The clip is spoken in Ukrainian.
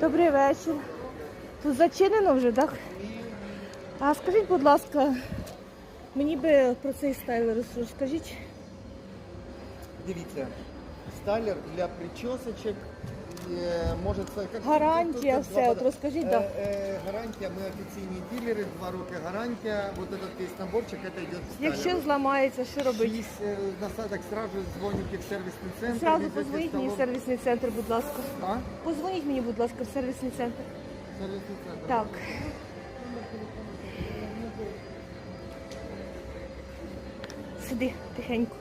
Добрий вечір. Тут зачинено вже, так? А скажіть, будь ласка, мені би про цей стайлер розкажіть. Дивіться, стайлер для причосочок може це як Гарантія, тут- тут все, от розкажіть, Е, да. е, гарантія, ми офіційні дилери, два роки гарантія. Вот этот весь наборчик, это йде в Якщо зламається, що робити? Шість е, насадок сразу дзвоните в сервісний центр. Візьмете позвоніть мені в столом. сервісний центр, будь ласка. А? Позвоніть мені, будь ласка, в сервісний центр. Сервісний центр. Так. Сиди тихенько.